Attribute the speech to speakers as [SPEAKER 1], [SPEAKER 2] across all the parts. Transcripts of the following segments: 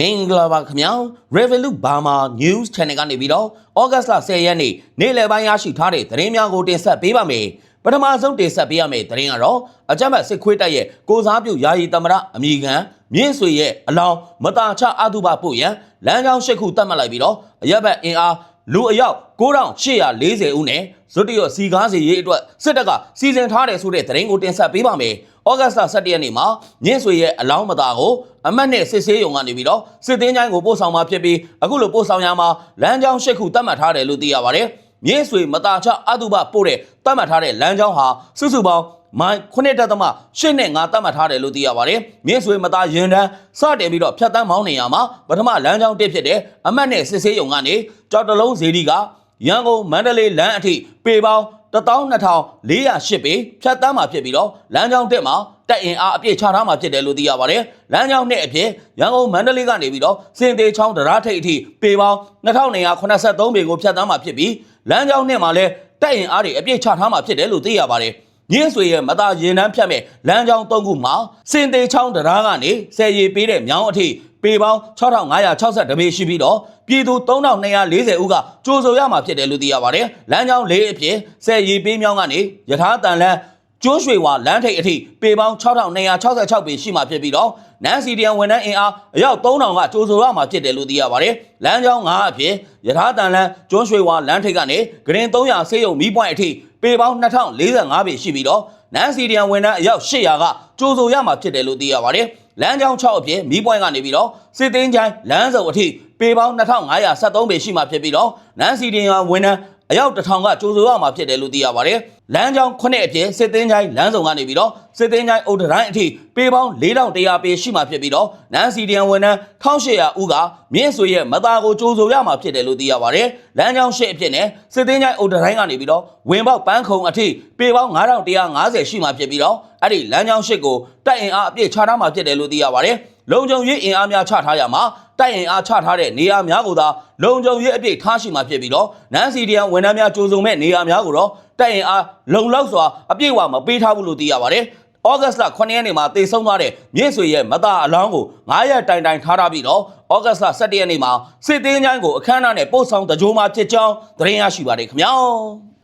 [SPEAKER 1] မင်္ဂလာပါခင်ဗျာ Revolut Burma News Channel ကနေပြီးတော့ဩဂတ်လ10ရက်နေ့နေ့လယ်ပိုင်းရရှိထားတဲ့သတင်းများကိုတင်ဆက်ပေးပါမယ်ပထမဆုံးတင်ဆက်ပေးရမယ့်သတင်းကတော့အကြမ်းဖက်စစ်ခွေးတပ်ရဲ့ကိုစားပြုယာယီသမရအမိခံမြင့်ဆွေရဲ့အလောင်းမတာချအတုပပို့ရန်လမ်းကြောင်းရှစ်ခုတတ်မှတ်လိုက်ပြီးတော့အရက်ဘက်အင်အားလူအယောက်9840ဦးနဲ့ဇွတ်တရစီကားစီရေးအတွက်စစ်တပ်ကစီစဉ်ထားတယ်ဆိုတဲ့သတင်းကိုတင်ဆက်ပေးပါမယ်။ ဩဂတ်စ်လ17ရက်နေ့မှာညင်းဆွေရဲ့အလောင်းမသားကိုအမတ်နဲ့စစ်ဆေးရုံကနေပြီးတော့စစ်တင်းချိုင်းကိုပို့ဆောင်มาဖြစ်ပြီးအခုလိုပို့ဆောင်ရမှာလမ်းကြောင်းရှစ်ခုတတ်မှတ်ထားတယ်လို့သိရပါတယ်။မြင်းဆွေမသားချအတုပပို့တဲ့တတ်မှတ်ထားတဲ့လမ်းကြောင်းဟာစုစုပေါင်းမိုင်9တက်သမ8နဲ့9တတ်မှတ်ထားတယ်လို့သိရပါတယ်။မြင်းဆွေမသားရင်တန်းစတင်ပြီးတော့ဖြတ်တန်းမောင်းနေရမှာပထမလမ်းကြောင်းတစ်ဖြစ်တဲ့အမတ်နဲ့စစ်ဆေးရုံကနေကြောက်တလုံးဇေဒီက ရန်ကုန်မန္တလေးလမ်းအထိပေပေါင်း12408ပေဖြတ်တန်းမှာဖြစ်ပြီးတော့လမ်းကြောင်းတက်မှာတက်အင်အားအပြည့်ချထားမှာဖြစ်တယ်လို့သိရပါတယ်။လမ်းကြောင်းနဲ့အဖြစ်ရန်ကုန်မန္တလေးကနေပြီးတော့စင်သေးချောင်းတရားထိပ်အထိပေပေါင်း2283ပေကိုဖြတ်တန်းမှာဖြစ်ပြီးလမ်းကြောင်းနဲ့မှာလည်းတက်အင်အားတွေအပြည့်ချထားမှာဖြစ်တယ်လို့သိရပါတယ်။ညင်းဆွေရဲ့မသားရင်နှန်းဖြတ်မဲ့လမ်းကြောင်း၃ခုမှာစင်သေးချောင်းတရားကနေဆယ်ရီပေးတဲ့မြောင်းအထိ ပေပေါင်း6560ပေရှိပြီးတော့ပြည်သူ3240ဦးကကြိုးဆိုရမှာဖြစ်တယ်လို့သိရပါတယ်။လမ်းကြောင်း၄အဖြစ်ဆယ်ရီပေးမြောင်းကနေယထာတန်လန်းကျွန်းရွှေဝါလမ်းထိပ်အထိပေပေါင်း6266ပေရှိမှဖြစ်ပြီးတော့နန်းစီဒီယန်ဝန်ထမ်းအင်အားအယောက်3000ကကြိုးဆိုရမှာဖြစ်တယ်လို့သိရပါတယ်။လမ်းကြောင်း9အဖြစ်ယထာတန်လန်းကျွန်းရွှေဝါလမ်းထိပ်ကနေဂရင်300ဆေးရုံမီးပွိုင်းအထိပေပေါင်း2045ပေရှိပြီးတော့နန်းစီဒီယန်ဝန်ထမ်းအယောက်800ကကြိုးဆိုရမှာဖြစ်တယ်လို့သိရပါတယ်။ လမ်းကြောင်း6အဖြစ်မီးပွိုင်းကနေပြီးတော့စစ်သေးချိုင်းလမ်းစုံအထိပေပေါင်း2573ပေရှိမှဖြစ်ပြီးတော့နန်းစီဒီယန်ဝန်ထမ်းအယောက်တစ်ထောင်ကကြိုးဆိုရမှာဖြစ်တယ်လို့သိရပါတယ်။ လမ်းကြောင်းခုနှစ်အဖြစ်စစ်သင်းချိုင်းလမ်းဆောင်ကနေပြီးတော့စစ်သင်းချိုင်းအုတ်တိုင်းအထိပေပေါင်း4100ပေရှိမှဖြစ်ပြီးတော့နန်းစီဒီယန်ဝန်ထမ်း1800ဦးကမြင့်ဆွေရဲ့မသားကိုကြိုးဆိုရမှာဖြစ်တယ်လို့သိရပါတယ်။လမ်းကြောင်းရှစ်အဖြစ်နဲ့စစ်သင်းချိုင်းအုတ်တိုင်းကနေပြီးတော့ဝင်ပေါက်ပန်းခုံအထိပေပေါင်း9150ရှိမှဖြစ်ပြီးတော့အဲ့ဒီလမ်းကြောင်းရှစ်ကိုတိုက်အင်အားအပြည့်ချထားမှာဖြစ်တယ်လို့သိရပါတယ်။လုံခြုံရေးအင်အားများချထားရမှာ တိုက်ရင်အားချထားတဲ့နေရာများကိုသာလုံခြုံရေးအပြည့်ထားရှိမှာဖြစ်ပြီးတော့နန်းစီဒီယန်ဝန်ထမ်းများကြိုးစုံမဲ့နေရာများကိုတော့တိုက်ရင်အားလုံလောက်စွာအပြည့်အဝမပေးထားဘူးလို့သိရပါတယ်။ဩဂတ်စ်လ9ရက်နေ့မှာတေဆုံးသွားတဲ့မြင့်ဆွေရဲ့မသားအလောင်းကို9ရက်တိုင်တိုင်ထားထားပြီးတော့ဩဂတ်စ်လ17ရက်နေ့မှာစစ်သေးချိုင်းကိုအခမ်းအနားနဲ့ပို့ဆောင်တကြိုးမှာဖြစ်ကြောင်းသတင်းရရှိပါတယ်ခင်ဗျာ။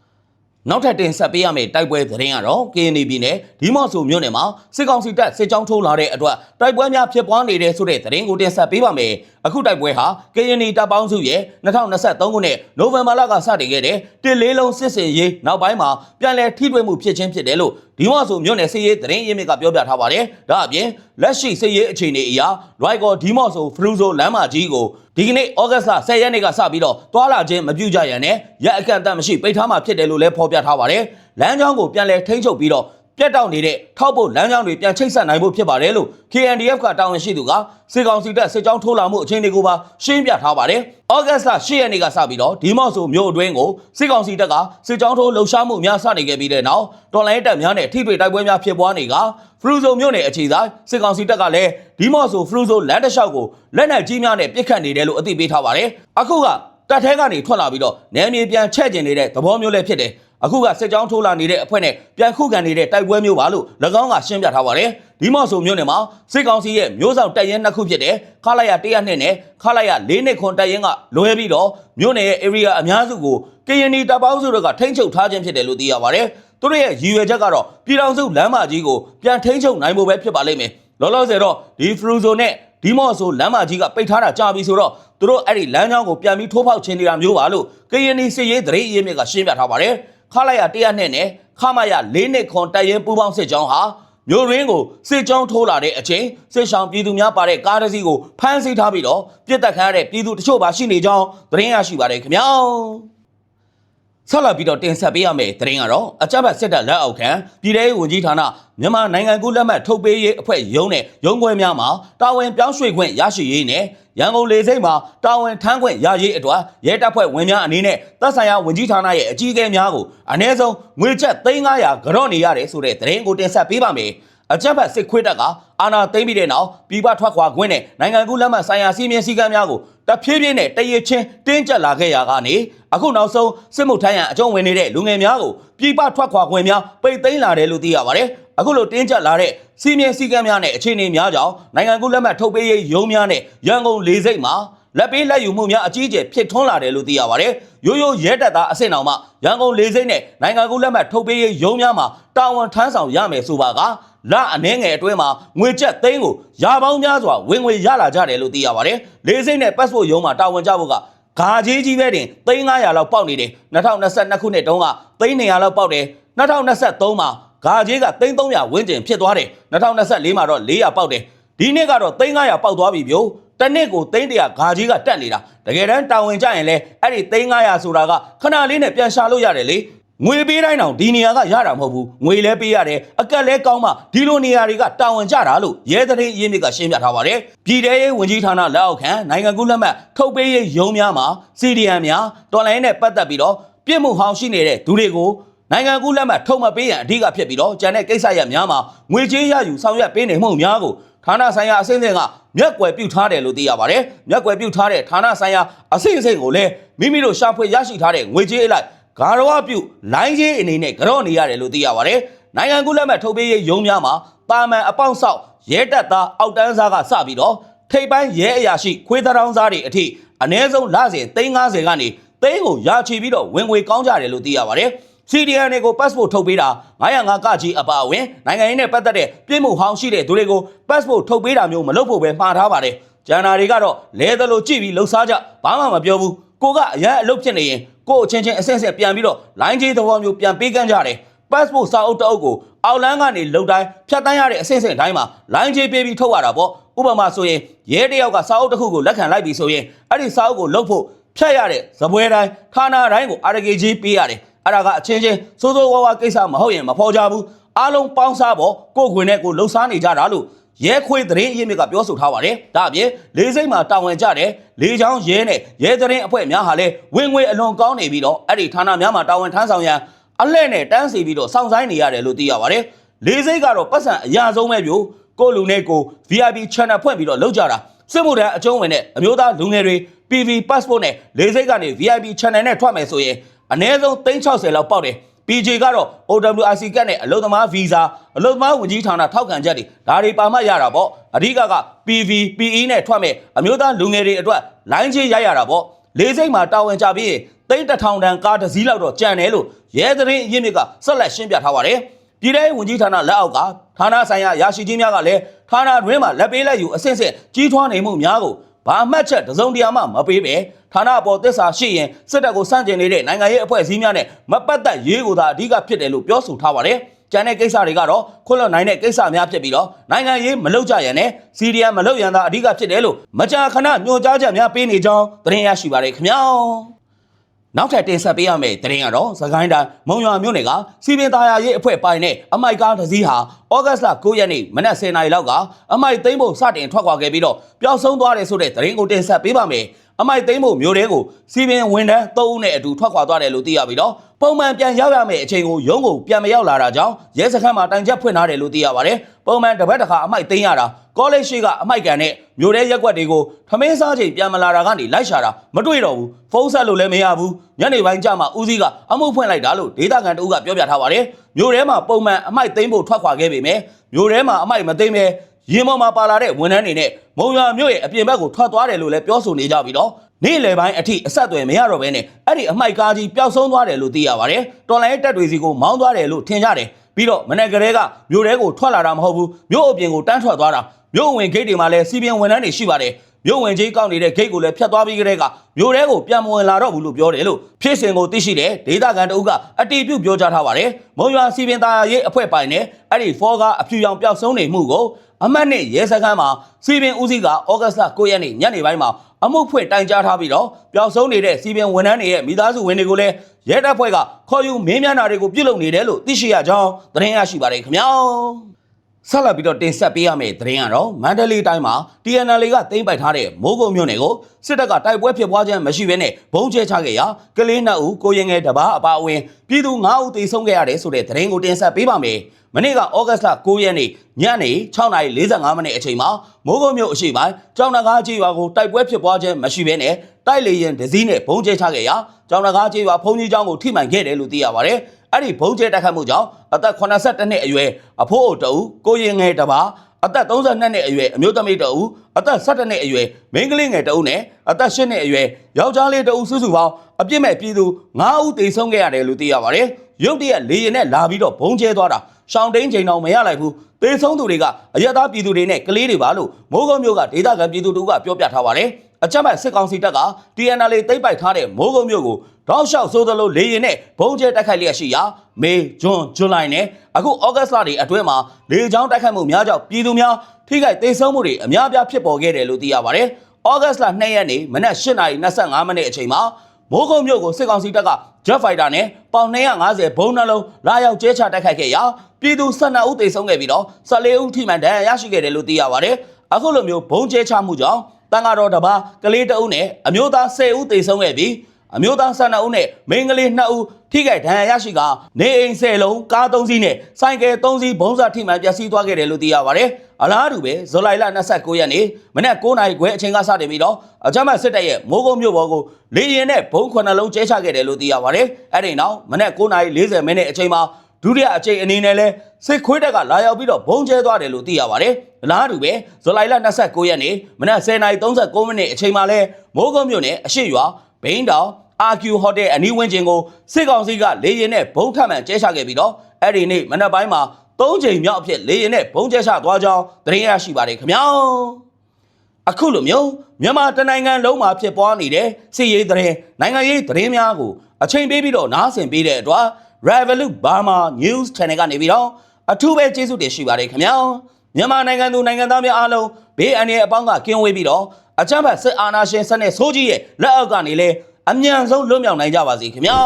[SPEAKER 1] နောက်ထပ်တင်ဆက်ပေးရမယ့်တိုက်ပွဲသတင်းကတော့ KNY ပြည်နယ်ဒီမော့ဆိုမြို့နယ်မှာစစ်ကောင်စီတပ်စစ်ကြောင်းထိုးလာတဲ့အတွက်တိုက်ပွဲများဖြစ်ပွားနေတဲ့ဆိုတဲ့သတင်းကိုတင်ဆက်ပေးပါမယ်။အခုတိုက်ပွဲဟာ KNY တပ်ပေါင်းစုရဲ့2023ခုနှစ်နိုဝင်ဘာလကစတင်ခဲ့တဲ့တစ်လေးလုံးစစ်စင်ရေးနောက်ပိုင်းမှာပြန်လည်ထိတွေ့မှုဖြစ်ချင်းဖြစ်တယ်လို့ ဒီမော့ဆိုမြို့နယ်စစ်ရေးသတင်းရင်းမြစ်ကပြောပြထားပါတယ်။ဒါအပြင်လက်ရှိစစ်ရေးအခြေအနေအရလွိုက်ကောဒီမော့ဆိုဖရူဆိုလမ်းမကြီးကိုဒီကနေ့ဩဂတ်စ်လ10ရက်နေ့ကစပြီးတော့တွာလာခြင်းမပြုကြရန်နဲ့ရက်အကန့်အသတ်မရှိပိတ်ထားမှာဖြစ်တယ်လို့လည်းဖော်ပြထားပါတယ်။လမ်းကြောင်းကိုပြန်လည်ထိန်းချုပ်ပြီးတော့ ပြတ်တောက်နေတဲ့ထောက်ဖို့လမ်းကြောင်းတွေပြန်ချိတ်ဆက်နိုင်ဖို့ဖြစ်ပါတယ်လို့ KNDF ကတာဝန်ရှိသူကစစ်ကောင်စီတပ်စစ်ကြောင်းထိုးလာမှုအခြေအနေကိုပါရှင်းပြထားပါတယ်။ဩဂတ်စ်လ10ရက်နေ့ကစပြီးတော့ဒီမော့ဆိုမြို့အတွင်းကိုစစ်ကောင်စီတပ်ကစစ်ကြောင်းထိုးလှုပ်ရှားမှုများစနေခဲ့ပြီးတဲ့နောက်တော်လိုင်းတပ်များနဲ့ထိတွေ့တိုက်ပွဲများဖြစ်ပွားနေကဖရူဇိုမြို့နယ်အခြေဆိုင်စစ်ကောင်စီတပ်ကလည်းဒီမော့ဆိုဖရူဇိုလမ်းတစ်လျှောက်ကိုလက်နက်ကြီးများနဲ့ပစ်ခတ်နေတယ်လို့အသိပေးထားပါတယ်။အခုကတပ်ထဲကနေထွက်လာပြီးတော့နယ်မြေပြန်ချဲ့ကျင်နေတဲ့သဘောမျိုးလည်းဖြစ်တယ်။ အခုကစစ်ကြောင်းထိုးလာနေတဲ့အဖွဲ့နဲ့ပြန်ခုခံနေတဲ့တိုက်ပွဲမျိုးပါလို့၎င်းကရှင်းပြထားပါတယ်။ဒီမော့ဆိုမျိုးနယ်မှာစစ်ကောင်စီရဲ့မျိုးဆောင်တပ်ရင်းနှစ်ခုဖြစ်တဲ့ခလာရ102နဲ့ခလာရ4နှစ်ခွန်တပ်ရင်းကလွဲပြီးတော့မျိုးနယ်ရဲ့ area အများစုကိုကရင်နီတပ်ပေါင်းစုတို့ကထိန်းချုပ်ထားခြင်းဖြစ်တယ်လို့သိရပါတယ်။သူတို့ရဲ့ရည်ရွယ်ချက်ကတော့ပြည်ထောင်စုလမ်းမကြီးကိုပြန်ထိန်းချုပ်နိုင်ဖို့ပဲဖြစ်ပါလိမ့်မယ်။လောလောဆယ်တော့ဒီဖရူဇိုနဲ့ဒီမော့ဆိုလမ်းမကြီးကပိတ်ထားတာကြာပြီဆိုတော့သူတို့အဲ့ဒီလမ်းကြောင်းကိုပြန်ပြီးထိုးဖောက်ခြင်းနေတာမျိုးပါလို့ကရင်နီစစ်ရေးတရေအရေးမြစ်ကရှင်းပြထားပါတယ်။ ခလာရ100နဲ့နဲ့ခမရ၄နှစ်ခွန်တပ်ရင်ပူပေါင်းစစ်ကြောင်းဟာမြို့ရင်းကိုစစ်ကြောင်းထိုးလာတဲ့အချိန်စစ်ဆောင်ပြည်သူများပါတဲ့ကားတစ်စီးကိုဖမ်းဆီးထားပြီးတော့ပြစ်တက်ခါရတဲ့ပြည်သူတချို့ပါရှိနေကြောင်းသတင်းရရှိပါတယ်ခင်ဗျာ။ ဆက်လက်ပြီးတော့တင်ဆက်ပေးရမယ့်သတင်းကတော့အကြမ်းဖက်စစ်တပ်လက်အောက်ခံပြည်ထောင်စုဝန်ကြီးဌာနမြန်မာနိုင်ငံကူးလက်မှတ်ထုတ်ပေးရေးအဖွဲ့ရုံးနဲ့ရုံးခွဲများမှာတာဝန်ပြောင်းရွှေ့ခွင့်ရရှိရေးနဲ့ရန်ကုန်လေဆိပ်မှာတာဝန်ထမ်းခွင့်ရရေးအတွက်ရဲတပ်ဖွဲ့ဝင်များအနေနဲ့သက်ဆိုင်ရာဝန်ကြီးဌာနရဲ့အကြီးအကဲများကိုအ ਨੇ ဆုံးငွေကျပ်3900ကြော့နေရတယ်ဆိုတဲ့သတင်းကိုတင်ဆက်ပေးပါမယ်။အကြမ်းဖက်စစ်ခွေးတပ်ကအာဏာသိမ်းပြီးတဲ့နောက်ပြည်ပထွက်ခွာခွင့်နဲ့နိုင်ငံကူးလက်မှတ်ဆိုင်ရာစီမင်းစည်းကမ်းများကို တဖြည်းဖြည်းနဲ့တရချင်းတင်းကျပ်လာခဲ့ရာကနေအခုနောက်ဆုံးစစ်မှုထမ်းရန်အကျုံးဝင်နေတဲ့လူငယ်များကိုပြည်ပထွက်ခွာခွင့်များပိတ်သိမ်းလာတယ်လို့သိရပါတယ်အခုလိုတင်းကျပ်လာတဲ့စီမင်းစည်းကမ်းများနဲ့အခြေအနေများကြောင့်နိုင်ငံကူးလက်မှတ်ထုတ်ပေးရေးရုံးများနဲ့ရန်ကုန်လေဆိပ်မှာ လက်ပေးလက်ယူမှုများအကြီးအကျယ်ဖြစ်ထွန်းလာတယ်လို့သိရပါတယ်။ရိုးရိုးရဲတပ်သားအဆင့်တော်မှရန်ကုန်လေဆိပ်နဲ့နိုင်ငံကူးလက်မှတ်ထုတ်ပေးရေးရုံးများမှာတာဝန်ထမ်းဆောင်ရမယ်ဆိုပါကလအနှဲငယ်အတွင်းမှာငွေကျပ်သိန်းကိုရာပေါင်းများစွာဝင်ငွေရလာကြတယ်လို့သိရပါတယ်။လေဆိပ်နဲ့ passport ရုံးမှာတာဝန်ကျဖို့ကဂါကြီးကြီးပဲတင်3900လောက်ပေါက်နေတယ်2022ခုနှစ်တုန်းက300လောက်ပေါက်တယ်2023မှာဂါကြီးက3300ဝန်းကျင်ဖြစ်သွားတယ်2024မှာတော့400ပေါက်တယ်ဒီနှစ်ကတော့3500ပေါက်သွားပြီပြို့ တနစ်ကို300ဂါကြီးကတက်နေတာတကယ်တမ်းတာဝန်ကျရင်လဲအဲ့ဒီ3500ဆိုတာကခဏလေးနဲ့ပြန်ရှာလို့ရတယ်လေငွေပေးတိုင်းတောင်ဒီနေရာကရတာမဟုတ်ဘူးငွေလဲပေးရတယ်အကက်လဲကောင်းမှဒီလိုနေရာတွေကတာဝန်ကျတာလို့ရဲသတင်းရင်းမြစ်ကရှင်းပြထားပါတယ်ပြည်ထရေးဝန်ကြီးဌာနလက်အောက်ခံနိုင်ငံကူးလက်မှတ်ထုတ်ပေးရေးရုံးများမှာ CDM များတော်လိုင်းနဲ့ပတ်သက်ပြီးတော့ပြစ်မှုဟောင်းရှိနေတဲ့သူတွေကိုနိုင်ငံကူးလက်မှတ်ထုတ်မပေးရန်အဓိကဖြစ်ပြီးတော့ကျန်တဲ့ကိစ္စရပ်များမှာငွေကြေးရယူဆောင်ရွက်ပေးနေမှုများကို ဌာနဆိုင်ရာအဆင့်ဆင့်ကမျက်ကွယ်ပြုထားတယ်လို့သိရပါတယ်။မျက်ကွယ်ပြုထားတဲ့ဌာနဆိုင်ရာအဆင့်ဆင့်ကိုလည်းမိမိတို့ရှာဖွေရရှိထားတဲ့ငွေကြေးအလိုက်ဂါရဝပြုလိုင်းကြီးအနေနဲ့ကြော့နေရတယ်လို့သိရပါတယ်။နိုင်ငံကူးလက်မှတ်ထုတ်ပေးရေးရုံးများမှာတာမန်အပေါက်ဆောက်ရဲတပ်သားအောက်တန်းစားကစပြီးတော့ထိပ်ပိုင်းရဲအရာရှိခွေးသတောင်းစားတွေအထိအ ਨੇ ဆုံးလစဉ်350ကနေသိန်းကိုရာချီပြီးတော့ဝင်ငွေကောင်းကြတယ်လို့သိရပါတယ်။ CDN တွေကို passport ထုတ်ပေးတာ905ကကြီးအပါအဝင်နိုင်ငံရေးနဲ့ပတ်သက်တဲ့ပြည်မှုဟောင်းရှိတဲ့သူတွေကို passport ထုတ်ပေးတာမျိုးမလုပ်ဖို့ပဲမှားထားပါတယ်။ကျန်တာတွေကတော့လဲသလိုကြည့်ပြီးလှုပ်ရှားကြဘာမှမပြောဘူး။ကိုကအရန်အလုပ်ဖြစ်နေရင်ကိုအချင်းချင်းအဆင့်ဆင့်ပြန်ပြီးတော့ line ကြီးသဘောမျိုးပြန်ပေးကမ်းကြတယ်။ passport စာအုပ်တစ်အုပ်ကိုအောက်လန်းကနေလုံတိုင်းဖြတ်တန်းရတဲ့အဆင့်ဆင့်တိုင်းမှာ line ကြီးပေးပြီးထုတ်ရတာပေါ့။ဥပမာဆိုရင်ရဲတယောက်ကစာအုပ်တစ်ခုကိုလက်ခံလိုက်ပြီဆိုရင်အဲ့ဒီစာအုပ်ကိုလုတ်ဖို့ဖြတ်ရတဲ့ဇပွဲတိုင်းဌာနတိုင်းကို RKG ပေးရတယ်။ အဲ့ဒါကအချင်းချင်းစိုးစိုးဝါးဝါကိစ္စမဟုတ်ရင်မဖော်ကြဘူးအားလုံးပေါင်းစားဖို့ကိုယ်ခွင်နဲ့ကိုလှုပ်ရှားနေကြတာလို့ရဲခွေးသတင်းအရင်းမြစ်ကပြောဆိုထားပါတယ်ဒါအပြင်လေးစိတ်မှာတာဝန်ကျတယ်လေးချောင်းရဲနဲ့ရဲသတင်းအဖွဲ့များဟာလည်းဝင်ငွေအလွန်ကောင်းနေပြီးတော့အဲ့ဒီဌာနများမှာတာဝန်ထမ်းဆောင်ရန်အလှဲ့နဲ့တန်းစီပြီးတော့စောင့်ဆိုင်နေရတယ်လို့သိရပါတယ်လေးစိတ်ကတော့ပတ်စံအရာဆုံးပဲပြို့ကိုလူနဲ့ကို VIP channel ဖွင့်ပြီးတော့လောက်ကြတာစစ်မှုထမ်းအကျုံးဝင်တဲ့အမျိုးသားလူငယ်တွေ PV passport နဲ့လေးစိတ်ကနေ VIP channel နဲ့ထွက်မယ်ဆိုရင် အနည်းဆုံး360လောက်ပေါက်တယ် PJ ကတော့ OWIC ကတ်နဲ့အလုံသမားဗီဇာအလုံသမားဝန်ကြီးဌာနထောက်ခံချက်တွေဒါတွေပါမှရတာပေါ့အဓိကက PV PE နဲ့ထွက်မဲ့အမျိုးသားလူငယ်တွေအတွက်လိုင်းချင်းရိုက်ရတာပေါ့လေးစိတ်မှာတာဝန်ကြပြီးသိန်းတစ်ထောင်တန်ကားတစ်စီးလောက်တော့ကြံတယ်လို့ရဲသတင်းအရင်းမြစ်ကဆက်လက်ရှင်းပြထားပါတယ်ပြည်ထောင်ဝန်ကြီးဌာနလက်အောက်ကဌာနဆိုင်ရာရရှိကြီးများကလည်းဌာနတွင်းမှာလက်ပေးလက်ယူအဆင့်ဆင့်ကြီးထွားနေမှုများကို ဘာမှတ်ချက်တစုံတရာမှမပေးပဲဌာနအပေါ်သစ္စာရှိရင်စစ်တပ်ကိုစန့်ကျင်နေတဲ့နိုင်ငံရေးအဖွဲ့အစည်းများနဲ့မပတ်သက်ရေးကိုသာအဓိကဖြစ်တယ်လို့ပြောဆိုထားပါတယ်။ကျန်တဲ့ကိစ္စတွေကတော့ခွလွတ်နိုင်တဲ့ကိစ္စများဖြစ်ပြီးတော့နိုင်ငံရေးမလုပ်ကြရန်နဲ့စီရီယံမလုပ်ရန်သာအဓိကဖြစ်တယ်လို့မကြာခဏညွှန်ကြားချက်များပေးနေကြောင်းသတင်းရရှိပါရခင်ဗျာ။ နောက်ထပ်တင်ဆက်ပေးရမယ့်သတင်းကတော့သခိုင်းတိုင်းမုံရွာမြို့နယ်ကစီပင်သားယာရေးအဖွဲ့ပိုင်းနဲ့အမိုက်ကားတစ်စီးဟာဩဂတ်လ9ရက်နေ့မနက်10:00နာရီလောက်ကအမိုက်သိမ်းဖို့စတင်ထွက်ခွာခဲ့ပြီးတော့ပျောက်ဆုံးသွားတယ်ဆိုတဲ့သတင်းကိုတင်ဆက်ပေးပါမယ်။အမိုက်သိမ်းဖို့မျိုးတဲကိုစီပင်ဝန်ထမ်း3ဦးနဲ့အတူထွက်ခွာသွားတယ်လို့သိရပြီးတော့ပုံမှန်ပြန်ရောက်ရမယ့်အချိန်ကိုရုံးကိုပြန်မရောက်လာတာကြောင့်ရဲစခန်းမှာတိုင်ချက်ဖွင့်ထားတယ်လို့သိရပါတယ်။ ပုံမှန်တစ်ပတ်တစ်ခါအမိုက်သိမ်းရတာကောလိပ်ရှိကအမိုက်ကန်နဲ့မျိုးတဲရက်ွက်တွေကိုထမင်းစားချိန်ပြန်မလာတာကနေလိုက်ရှာတာမတွေ့တော့ဘူးဖုန်းဆက်လို့လည်းမရဘူးညနေပိုင်းကျမှဦးစီးကအမှုဖွင့်လိုက်တာလို့ဒေတာကန်တဦးကပြောပြထားပါတယ်မျိုးထဲမှာပုံမှန်အမိုက်သိမ်းဖို့ထွက်ခွာခဲ့ပေမဲ့မျိုးထဲမှာအမိုက်မသိမ်းပဲရင်ပေါ်မှာပါလာတဲ့ဝန်ထမ်းတွေနဲ့မုံရွာမြို့ရဲ့အပြင်ဘက်ကိုထွက်သွားတယ်လို့လည်းပြောဆိုနေကြပြီးတော့နေ့လယ်ပိုင်းအထိအဆက်အသွယ်မရတော့ဘဲနဲ့အဲ့ဒီအမိုက်ကားကြီးပျောက်ဆုံးသွားတယ်လို့သိရပါတယ်တော်လိုင်းတက်တွေစီကိုမောင်းသွားတယ်လို့ထင်ကြတယ် ပြီးတော့မနေ့ကလေးကမြို့ထဲကိုထွက်လာတာမဟုတ်ဘူးမြို့အပြင်ကိုတန်းထွက်သွားတာမြို့ဝင်ဂိတ်တွေမှာလည်းစီပင်ဝန်ထမ်းတွေရှိပါတယ်မြို့ဝင်ကြီးကောက်နေတဲ့ဂိတ်ကိုလည်းဖျက်သွားပြီးကြတဲ့ကမြို့ထဲကိုပြန်မဝင်လာတော့ဘူးလို့ပြောတယ်လို့ဖြစ်စဉ်ကိုသိရှိတဲ့ဒေသခံတအုပ်ကအတီးပြုတ်ပြောကြားထားပါတယ်မုံရွာစီပင်သားရေးအဖွဲ့ပိုင်နဲ့အဲ့ဒီဖောကားအဖြူရောင်ပျောက်ဆုံးနေမှုကိုအမတ်နဲ့ရဲစခန်းမှာစီပင်ဦးစီးကဩဂတ်စ်လ9ရက်နေ့ညနေပိုင်းမှာ အမှုဖွင့်တိုင်ကြားထားပြီးတော့ပျောက်ဆုံးနေတဲ့စီပင်ဝန်ထမ်းတွေရဲ့မိသားစုဝင်တွေကိုလည်းရဲတပ်ဖွဲ့ကခေါ်ယူမင်းမြန်းတာတွေကိုပြုလုပ်နေတယ်လို့သိရှိရကြောင်းသတင်းရရှိပါတယ်ခင်ဗျာ ဆက်လက်ပြီးတော့တင်ဆက်ပေးရမယ့်သတင်းကတော့မန္တလေးတိုင်းမှာ TNL ကတင်ပိုက်ထားတဲ့မိုးကုံမြို့နယ်ကိုစစ်တပ်ကတိုက်ပွဲဖြစ်ပွားခြင်းမရှိဘဲနဲ့ဘုံကျဲချခဲ့ရာကလေးနှစ်ဦးကိုရင်ငယ်တစ်ပါးအပါအဝင်ပြည်သူ9ဦးသေဆုံးခဲ့ရတယ်ဆိုတဲ့သတင်းကိုတင်ဆက်ပေးပါမယ်။မနေ့ကဩဂတ်စ်လ9ရက်နေ့ညနေ6:45မိနစ်အချိန်မှာမိုးကုံမြို့အရှိပိုင်းကျောင်းနဂါးကြီးရွာကိုတိုက်ပွဲဖြစ်ပွားခြင်းမရှိဘဲနဲ့တိုက်လေရင်ဒဇီးနဲ့ဘုံကျဲချခဲ့ရာကျောင်းနဂါးကြီးရွာဘုံကြီးကျောင်းကိုထိမှန်ခဲ့တယ်လို့သိရပါတယ်။ အဲ့ဒီဘုံကျဲတက်ခတ်မှုကြောင့်အသက်82နှစ်အရွယ်အဖိုးအိုတဦးကိုရင်ငယ်တစ်ပါးအသက်32နှစ်အရွယ်အမျိုးသမီးတဦးအသက်17နှစ်အရွယ်မိန်းကလေးငယ်တဦးနဲ့အသက်8နှစ်အရွယ်ယောက်ျားလေးတဦးစုစုပေါင်းအပြစ်မဲ့ပြည်သူ9ဦးသေဆုံးခဲ့ရတယ်လို့သိရပါတယ်။ရုတ်တရက်လေရင်နဲ့လာပြီးတော့ဘုံကျဲသွားတာရှောင်းတိန်ချိန်တော့မရလိုက်ဘူး။သေဆုံးသူတွေကအရက်သားပြည်သူတွေနဲ့ကလေးတွေပါလို့မိုးကုံမျိုးကဒေသခံပြည်သူတို့ကပြောပြထားပါတယ်။ အကြမ်းဖက်စစ်ကောင်စီတပ်က TNL သိမ်းပိုက်ထားတဲ့မိုးကုံမျိုးကိုတောက်လျှောက်ဆိုးသလိုလေရင်နဲ့ဘုံကျဲတိုက်ခိုက်လျက်ရှိရာမေဂျွန်ဇူလိုင်နဲ့အခုဩဂတ်လတွေအတွင်းမှာလေကြောင်းတိုက်ခိုက်မှုများကြောင့်ပြည်သူများထိခိုက်ဒေဆုံးမှုတွေအများအပြားဖြစ်ပေါ်ခဲ့တယ်လို့သိရပါတယ်။ဩဂတ်လ2ရက်နေ့မနက်8:25မိနစ်အချိန်မှာမိုးကုံမြို့ကိုစစ်ကောင်စီတပ်က Jet Fighter နဲ့ပေါင်250ဘုံနှလုံးလာရောက်ကျဲချတိုက်ခိုက်ခဲ့ရာပြည်သူ12ဦးသေဆုံးခဲ့ပြီးတော့14ဦးထိမှန်ဒဏ်ရာရရှိခဲ့တယ်လို့သိရပါတယ်။အခုလိုမျိုးဘုံကျဲချမှုကြောင့် တန်ဃာတော်တစ်ပါးကလေးတအုပ်နဲ့အမျိုးသား10ဦးသေဆုံးခဲ့ပြီးအမျိုးသား12ဦးနဲ့မိန်းကလေး2ဦးထိခိုက်ဒဏ်ရာရရှိကနေအိမ်10လုံးကား3စီးနဲ့ဆိုင်ကယ်3စီးဘုံစာထိမှန်ပျက်စီးသွားခဲ့တယ်လို့သိရပါတယ်။အလားတူပဲဇူလိုင်လ29ရက်နေ့မနက်9:00နာရီခွဲအချိန်ကစတင်ပြီးတော့အကြမ်းဖက်စစ်တပ်ရဲ့မိုးကုတ်မြို့ပေါ်ကိုလေရင်နဲ့ဘုံ9လုံးကျဲချခဲ့တယ်လို့သိရပါတယ်။အဲ့ဒီနောက်မနက်9:40မိနစ်အချိန်မှာ ဒုတိယအကြိမ်အနေနဲ့လဲစစ်ခွေးတက်ကလာရောက်ပြီးတော့ဘုံကျဲသွားတယ်လို့သိရပါတယ်။အလားတူပဲဇူလိုင်လ29ရက်နေ့မနက်10:39မိနစ်အချိန်မှာလဲမိုးကုတ်မြို့နယ်အရှိရွာဘိန်းတောင်အာကျူဟိုတယ်အနီးဝန်းကျင်ကိုစစ်ကောင်စီကလေရင်နဲ့ဘုံထပ်မှန်ကျဲချခဲ့ပြီးတော့အဲ့ဒီနေ့မနက်ပိုင်းမှာ၃ချိန်မြောက်အဖြစ်လေရင်နဲ့ဘုံကျဲချသွားကြောင်းသတင်းရရှိပါတယ်ခင်ဗျာအခုလိုမျိုးမြန်မာတနိုင်ငံလုံးမှာဖြစ်ပွားနေတဲ့စစ်ရေးသတင်းနိုင်ငံရေးသတင်းများကိုအချိန်ပေးပြီးတော့နားဆင်ပေးတဲ့အတွက် Revolut Burma News Channel ကနေပြီးတော့အထူးပဲကျေးဇူးတင်ရှိပါတယ်ခင်ဗျာမြန်မာနိုင်ငံသူနိုင်ငံသားများအားလုံးဘေးအန္တရာယ်အပေါင်းကကင်းဝေးပြီးတော့အကြမ်းဖက်စစ်အာဏာရှင်စနစ်ဆိုးကြီးရဲ့လက်အောက်ကနေလဲအမြန်ဆုံးလွတ်မြောက်နိုင်ကြပါစေခင်ဗျာ